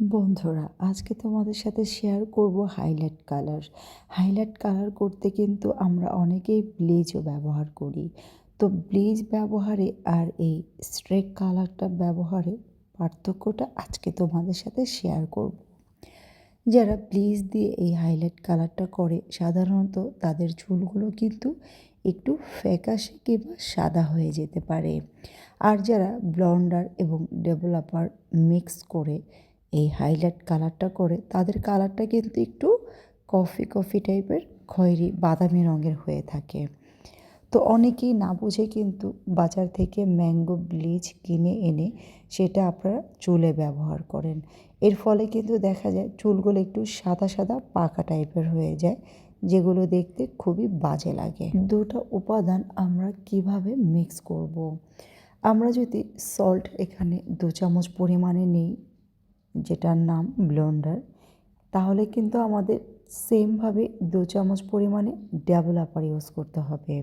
বন্ধুরা, আজকে তোমাদের সাথে শেয়ার করব হাইলাইট কালার হাইলাইট কালার করতে কিন্তু আমরা অনেকেই ব্লিচও ব্যবহার করি। তো ব্লিচ ব্যবহারে আর এই স্ট্রেক কালারটা ব্যবহারে পার্থক্যটা আজকে তোমাদের সাথে শেয়ার করব। যারা ব্লিচ দিয়ে এই হাইলাইট কালারটা করে, সাধারণত তাদের চুলগুলো কিন্তু একটু ফ্যাকাশে কিংবা সাদা হয়ে যেতে পারে। আর যারা ব্লন্ডার এবং ডেভেলপার মিক্স করে এই হাইলাইট কালারটা করে তাদের কালারটা কিন্তু একটু কফি কফি টাইপের খয়েরি বাদামি রঙের হয়ে থাকে। তো অনেকেই না বুঝে কিন্তু বাজার থেকে ম্যাঙ্গো ব্লিচ কিনে এনে সেটা আপনারা চুলে ব্যবহার করেন। এর ফলে কিন্তু দেখা যায় চুলগুলো একটু সাদা সাদা, পাকা টাইপের হয়ে যায়, যেগুলো দেখতে খুবই বাজে লাগে। দুটো উপাদান আমরা কীভাবে মিক্স করব। আমরা যদি সল্ট এখানে দু চামচ পরিমাণে নিই যেটার নাম ব্লেন্ডার, তাহলে কিন্তু আমাদের সেমভাবে দু চামচ পরিমাণে ডেভেলপার ইউজ করতে হবে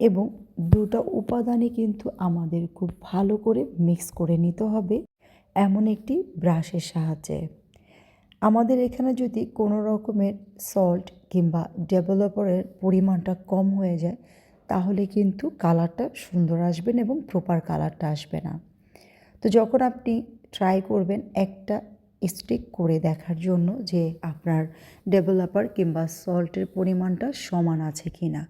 এবং দুটো উপাদানই কিন্তু আমাদের খুব ভালো করে মিক্স করে নিতে হবে এমন একটি ব্রাশের সাহায্যে। আমাদের এখানে যদি কোনো রকমের সল্ট কিংবা ডেভেলপারের পরিমাণটা কম হয়ে যায়, তাহলে কিন্তু কালারটা সুন্দর আসবেন এবং প্রপার কালারটা আসবে না। তো যখন আপনি ট্রাই করবেন একটা স্টিক করে দেখার জন্য যে আপনার ডেভেলপার কিংবা সল্টের পরিমাণটা সমান আছে কি না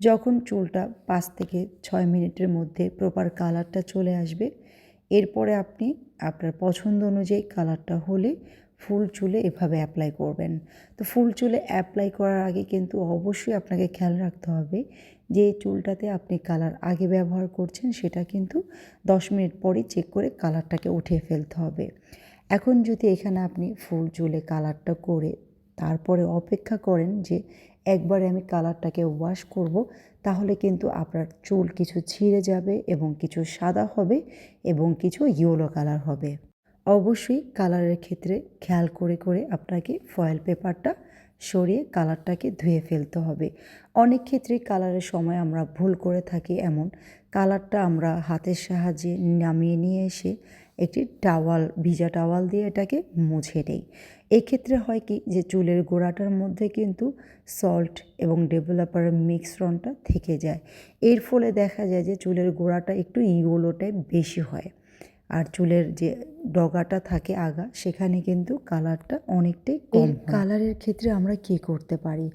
যখন চুলটা পাঁচ থেকে ছয় মিনিটের মধ্যে প্রপার কালারটা চলে আসবে, এরপরে আপনি আপনার পছন্দ অনুযায়ী কালারটা হলে ফুল চুলে এভাবে অ্যাপ্লাই করবেন। তো ফুল চুলে অ্যাপ্লাই করার আগে কিন্তু অবশ্যই আপনাকে খেয়াল রাখতে হবে যে চুলটাতে আপনি কালার আগে ব্যবহার করছেন সেটা কিন্তু দশ মিনিট পরই চেক করে কালারটাকে উঠিয়ে ফেলতে হবে। এখন যদি এখানে আপনি ফুল চুলে কালারটা করে তারপরে অপেক্ষা করেন যে একবারে আমি কালারটাকে ওয়াশ করব, তাহলে কিন্তু আপনার চুল কিছু ছিঁড়ে যাবে এবং কিছু সাদা হবে এবং কিছু ইয়েলো কালার হবে। অবশ্যই কালারের ক্ষেত্রে খেয়াল করে করে আপনাকে ফয়েল পেপারটা সরিয়ে কালারটাকে ধুয়ে ফেলতে হবে। অনেক ক্ষেত্রেই কালারের সময় আমরা ভুল করে থাকি এমন। কালারটা আমরা হাতের সাহায্যে নামিয়ে নিয়ে এসে একটি টাওয়াল ভিজা টাওয়াল দিয়ে এটাকে মুছে নেই। এক্ষেত্রে হয় কি যে চুলের গোড়াটার মধ্যে কিন্তু সল্ট এবং ডেভেলপারের মিক্সরনটা থেকে যায়। এর ফলে দেখা যায় যে চুলের গোড়াটা একটু ইগোলোটাই বেশি হয়। আর চুলের যে ডগাটা থাকে আগা সেখানে কিন্তু কালারটা অনেকটাই কম কালারের ক্ষেত্রে আমরা কী করতে পারি?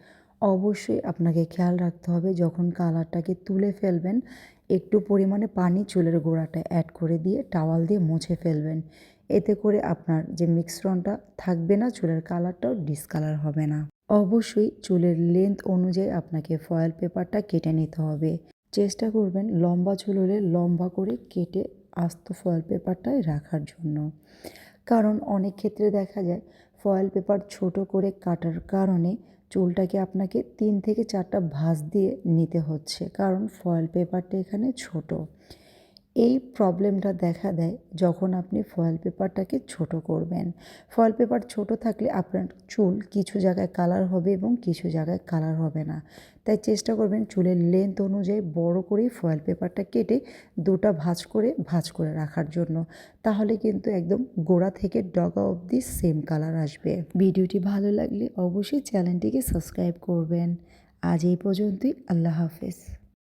অবশ্যই আপনাকে খেয়াল রাখতে হবে যখন কালারটাকে তুলে ফেলবেন একটু পরিমাণে পানি চুলের গোড়াটা অ্যাড করে দিয়ে টাওয়াল দিয়ে মুছে ফেলবেন। এতে করে আপনার যে মিক্সরনটা থাকবে না চুলের কালারটাও ডিসকালার হবে না। অবশ্যই চুলের লেন্থ অনুযায়ী আপনাকে ফয়েল পেপারটা কেটে নিতে হবে। চেষ্টা করবেন লম্বা চুল হলে লম্বা করে কেটে আস্ত ফয়েল পেপারটায় রাখার জন্য। কারণ অনেক ক্ষেত্রে দেখা যায় ফয়েল পেপার ছোট করে কাটার কারণে চুলটাকে আপনাকে তিন থেকে চারটা ভাঁজ দিয়ে নিতে হচ্ছে। কারণ ফয়েল পেপারটা এখানে ছোট। এই প্রবলেমটা দেখা দেয় যখন আপনি ফয়েল পেপারটাকে ছোট করবেন। ফয়েল পেপার ছোট থাকলে আপনার চুল কিছু জায়গায় কালার হবে এবং কিছু জায়গায় কালার হবে না। তাই চেষ্টা করবেন চুলের লেন্থ অনুযায়ী বড় করেই ফয়েল পেপারটা কেটে দুটা ভাঁজ করে ভাঁজ করে রাখার জন্য। তাহলে কিন্তু একদম গোড়া থেকে ডগা অবধি সেম কালার আসবে। ভিডিওটি ভালো লাগলে অবশ্যই চ্যানেলটিকে সাবস্ক্রাইব করবেন। আজ এই পর্যন্তই, আল্লাহ হাফেজ।